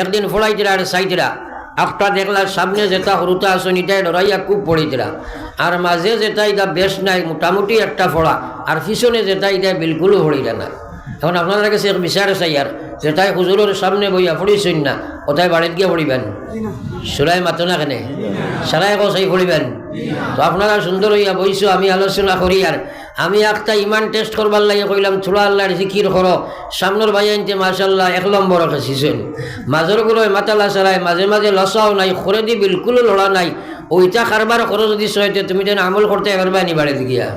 একদিন ফোড়াইতিরা আর সাইতিরা আফটা দেখলা সামনে যেটা হরুতা আসন তাই লড়াইয়া খুব পড়িতিরা। আর মাঝে যেটা এটা বেশ নাই, মোটামুটি একটা ফোড়া আর পিছনে যেটা এটা বিলকুলও পড়িলা না। এখন আপনাদের কাছে বিচার চাই আর যেটাই হুজুরের সামনে বইয়া পড়িছেন না ওটাই বাড়িতে গিয়ে পড়িবেন? সুরাই মাতো না কেনে? সারাই কসাই পড়িবেন? তো আপনারা সুন্দর হইয়া বইছো, আমি আলোচনা করি আর। আমি একটা ইমান টেস্ট করবার লাগে কইলাম থোড়া আল্লাহর জিকির করো। সামনের ভাই আনতে মাশাল্লাহ এক নম্বর খেছিছেন মাজরগুলো মাতালা সারাই মাঝে মাঝে লসাও নাই খরে দি বিলকুল লড়া নাই। ওইটা কারবার করো যদি সহায়তে তুমি যেন আমল করতে এবার বানি বাড়ি গিয়া।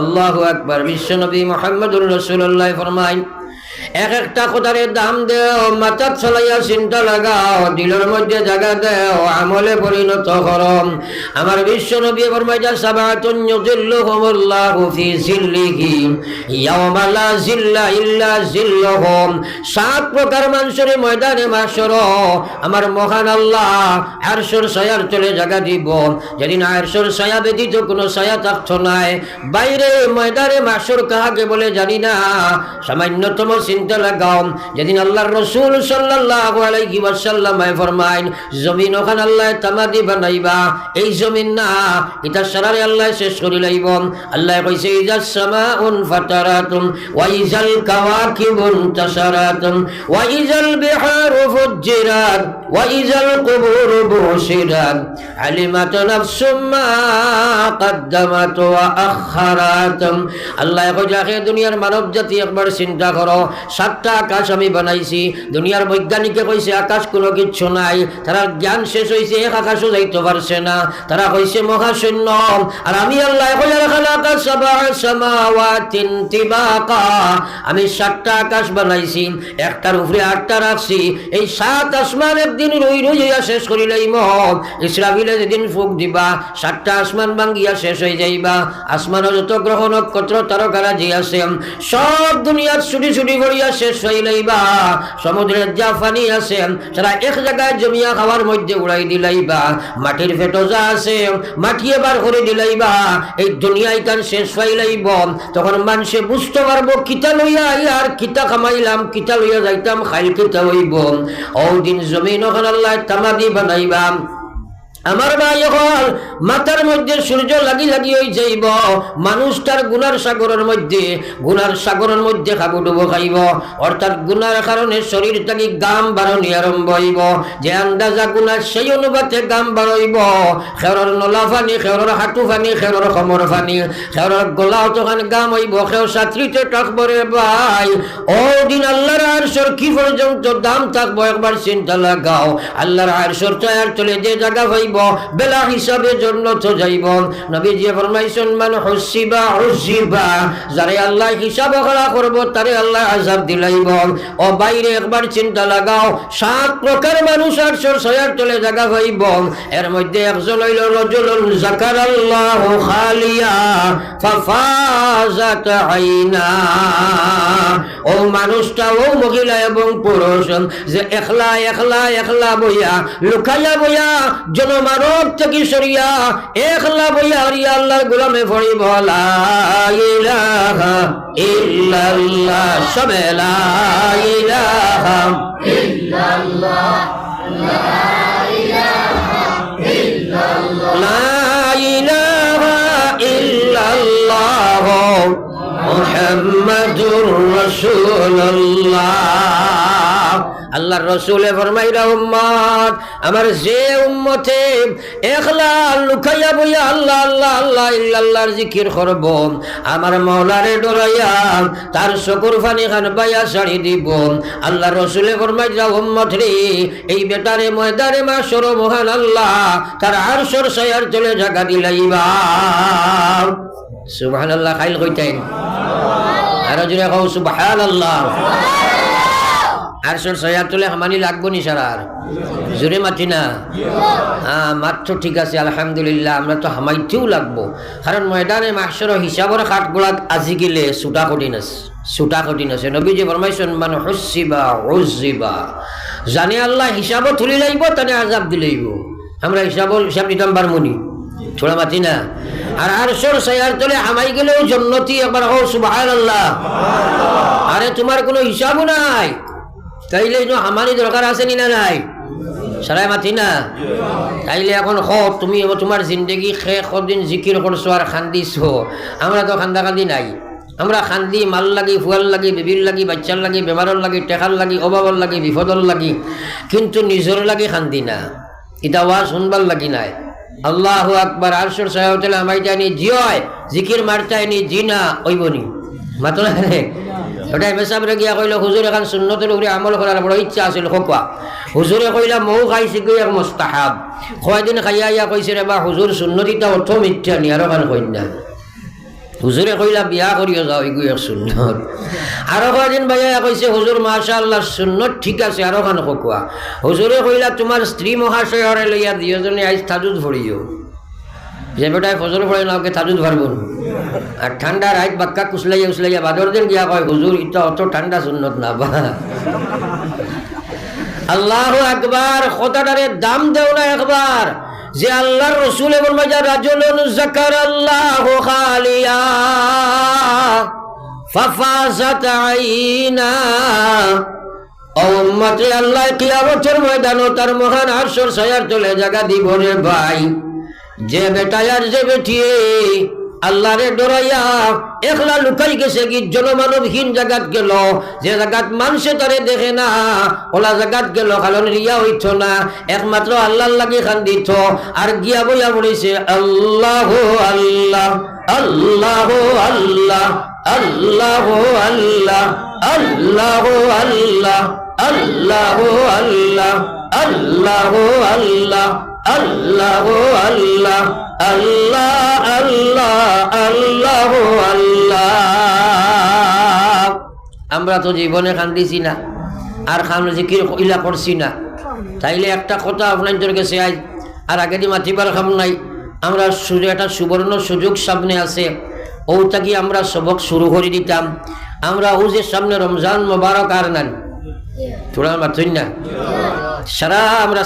আল্লাহ আকবার। বিশ্বনবী মোহাম্মদুর রসুল্লাহ ফরমাই এক একটা কথারে দাম দেও মাথার চলাইয়া চিন্তা লাগাও দিলের মধ্যে জায়গা দেও, আমলে পরিণত করম আমার বিশ্ব নবী ফরমাইজা সাবাতুন ইউযিল্লুহুমুল্লাহু ফি জিল্লিহি, ইয়াওমা লা জিল্লা ইল্লা জিল্লুহুম। সাত প্রকার মানুষের ময়দানে আমার মহান আল্লাহ আরশের ছায়ার চলে জায়গা দিব। যেদিন আরশের ছায়া ব্যতীত কোনো ছায়া থাকতো নাই, বাইরে ময়দানে মাসর কাহাকে বলে জানি না, সামান্যতম চিন্তা লাগাও যেদিন আল্লাহর রসুল সাল্লাল্লাহু আলাইহি ওয়াসাল্লাম ফরমাইন জমিন ওখান আল্লাহ তামাদি বানাইবা এই জমিন না এটা সারারে আল্লাহ শেষ করে লাইব আল্লাহ কইছে ইজা সামাউন ফাতারাতুম ওয়া ইজাল কাওয়াকিবুন তাসারাতুম ওয়া ইজাল বিহারু ফুজ্জিরাত ওয়া ইজাল কুবুর বুশিরাত আলিমাত নাফসুম মা قدمت وأخرت আল্লাহ কইলাকে দুনিয়ার মানব জাতি একবার চিন্তা করো সাতটা আকাশ আমি বানাইছি। দুনিয়ার বৈজ্ঞানিকে কইছে, আকাশ কোনো কিচ্ছু নাই। তারা জ্ঞান শেষ হয়েছে এক আকাশও যাইতে পারছে না। তারা কইছে, মহাশূন্য। আর আমি আল্লাহ আমি সাতটা আকাশ বানাইছি, একটার উপরে আটটা রাখছি। এই সাত আসমান একদিন রই রই হইয়া শেষ করিলেই মহ ইসরাফিলে যেদিন ফুক দিবা, সাতটা আসমান ভাঙ্গিয়া শেষ হয়ে যাইবা। আসমানের যত গ্রহ, নক্ষত্র তারকারা যে আছে। সব দুনিয়ার ছুটি ছুটি করিয়া শেষ হইলেইবা সমুদ্রের যা পানি আছে সারা এক জায়গায় জমিয়া খাওয়ার মধ্যে উড়াই দিলাইবা মাটির ফেটো যা আছে, মাটি এবার করে দিলাইবা এই দুনিয়ায় কান শেষ হইলাইব তখন মানুষে বুঝতে পারব, কিতা লইয়া আর কিতা কামাইলাম কিতা লইয়া যাইতাম, খাইল কিতা হইব। ও দিন জমিন ওখানে আল্লাহ তামাদি বানাইবাম। আমার ভাই হল মাথার মধ্যে সূর্য লাগি লাগি হয়ে যাইব। মানুষ তার গুনার সাগরের মধ্যে, গুনার সাগরের মধ্যে খাবুডুবো খাইব। অর্থাৎ গুনার কারণে শরীর থাকি গাম বাড়নি আরম্ভ হইব। যে আন্দাজা গুনার সেই অনুপাতে গাম বাড়ইব খেরর নলা ফানি, খেরর হাঁটু ফানি, খেরর খমর ফানি, খেরর গলাও তখন গাম হইব। খেও সাত্রিতে টাকবরে ভাই ও দিন আল্লাহর আরশর কি পর্যন্ত দাম থাকব? একবার চিন্তা লাগাও। আল্লাহর আরশর তৈয়ার চলে যে জায়গা হইব, বেলা হিসাবে জন্য তো যাইব। নবীজি ফরমাইছেন, মান হুসিবা হুসিবা যারে আল্লাহ হিসাব করা করব, তারে আল্লাহ আজাব দিলাইব। ও বাইরে একবার চিন্তা লাগাও, সাত প্রকার মানুষ আরশর সয়ার চলে জায়গা হইব। এর মধ্যে একজন হইল রজুলুন জাকার আল্লাহ খালিয়া ফাফাজাত আইনা। ও মানুষটা ও মহিলা এবং পুরুষ যে একলা একলা একলা বইয়া, লুকাইয়া বইয়া, জনমানব থেকে সরিয়া, একলা বইয়া হরিয়া আল্লাহর গোলামে ফড়িব লা ইলাহা ইল্লাল্লাহ আল্লাহর রসুলে আমার যে উম্মতে আল্লাহ আল্লাহ আল্লাহ, ইল্লাল্লাহর জিকির করব, আমার মৌলারে ডরাইয়া তার চকুর ফানি খান বাইয়া ছাড়ি দিব। আল্লাহ রসুলে ফরমাইরা উম্মত রে, এই বেটারে ময়দারে মা সর মহান আল্লাহ, তার আর সর সয়ার চলে জাগা দিলাইবা। সুবহানাল্লাহ খাইল কইতেন। আর জুড়ে কও, সুবহানাল্লাহ। আর সর সয়ার তুলে হামানি লাগবো নি সারার জোরে মাতি না। হ্যাঁ মাত্র ঠিক আছে, আলহামদুলিল্লাহ, আমরা তো হামাইতেও লাগবো। কারণ ময়দানে মাসর হিসাবর খাটগুলাত আজি গেলে সুটা কঠিন আছে, সুটা কঠিন আছে। নবী যে ফরমাইছেন মানে হসিবা হসিবা জানে আল্লাহ হিসাবও তুলি লাইব, তানে আজাব দিলাইব আমরা হিসাব হিসাব দিতাম পারমনি ছোড়া মাতি না। আর আর সর সয়ার তোলে হামাই গেলেও জন্নতি একবার হো সুবাহ আল্লাহ আরে তোমার কোনো হিসাবও নাই। তাইলে হামানি দরকার আছে নি না নাই? সারাই মাতি না? তাইলে এখন খ তুমি তোমার জিন্দগি খে কদিন জিকির করছ আর খান্দিছো। আমরা তো খান্দা খান্দি নাই। আমরা খান্দি মাল লাগি, ফুয়াল লাগি, বিবির লাগি, বাচ্চার লাগি বেমারর লাগি টেকার লাগি অভাবর লাগি বিপদর লাগি। কিন্তু নিজর লাগি খান্দি না। ইটা ওয়া শুনবার লাগি নাই। আল্লাহ আকবার, আরশর সাহেব আমাই জানি জিয় জিকির মারতাইনি জিনা ওইবনি মাতো না রে? ওটাই মেসাবরে গিয়া কইল, হুজুর এখন সুন্নতের উপরে আমল করার বড় ইচ্ছা আছিল খোকা হুজুরে কইলা, মৌ খাইছি গই এক মোস্তাহাব। কয়দিন খাইয়া ইয়া কইছে রে, বা হুজুর সুন্নতিটা অর্থ মিথ্যা নি, আরও খান কইন হুজুরে কইলা বিয়া করিও যাও, এগুই সুন্নত। আরও কয়দিন ভাইয়া কইছে, হুজুর মাশা আল্লাহ সুন্নত ঠিক আছে, আরও খান খোকা হুজুরে কইলা, তোমার স্ত্রী মহাশয়রে লইয়া দুজনে আইজ তাজুদ ভরিও। যে বেটায় ফজর পড়ে না, ওকে তাজুদ ভরবো। আর ঠান্ডা রাত বাক্কা কুসলাইয়া উসলাইয়া বাদর দিন গিয়া কয়, হুজুর ইটা অত ঠান্ডা সুন্নত না, বা। আল্লাহ একবার খোদাটারে দাম দেও না একবার। যে আল্লাহর রসুল এবং মজার রাজল জাকার আল্লাহ খালিয়া ফাফাজাত আইনা। উম্মতে, আল্লাহ কিয়ামতের ময়দানও তার মহান আরশর সায়ার তলে জায়গা দিব রে ভাই। যে বেটায় আর যে বেটিয়ে আল্লাহ রে ডরাইয়া একলা লুকাই গেছে কি? জনমানবহীন জায়গাত গেল। যে জায়গাত মানুষে তারে দেখে না, ওলা জায়গাত গেল, কারণ রিয়া হইত না। একমাত্র আল্লাহ লাগি খান্দিত। আর গিয়া বইয়া পড়েছে, আল্লাহ আল্লাহ আল্লাহ আল্লাহ আল্লাহ আল্লাহ আল্লাহ আল্লাহ আল্লাহ আল্লাহ আল্লাহ আল্লাহ আল্লাহ আল্লাহ আল্লাহ আল্লাহ আল্লাহ আমরা তো জীবনে কান্দিছি না আর খান জিকির ইলা করছি না। তাইলে একটা কথা আপনাদের কাছে আজ আর আগে দিয়ে মাতিবার খাম নাই আমরা সুরে একটা সুবর্ণ সুযোগ সামনে আছে। ওটাকে আমরা সবক শুরু করে দিতাম? আমরা ও যে সামনে রমজান মোবারক আর নান থোড়া মাতুন না? সারা আমরা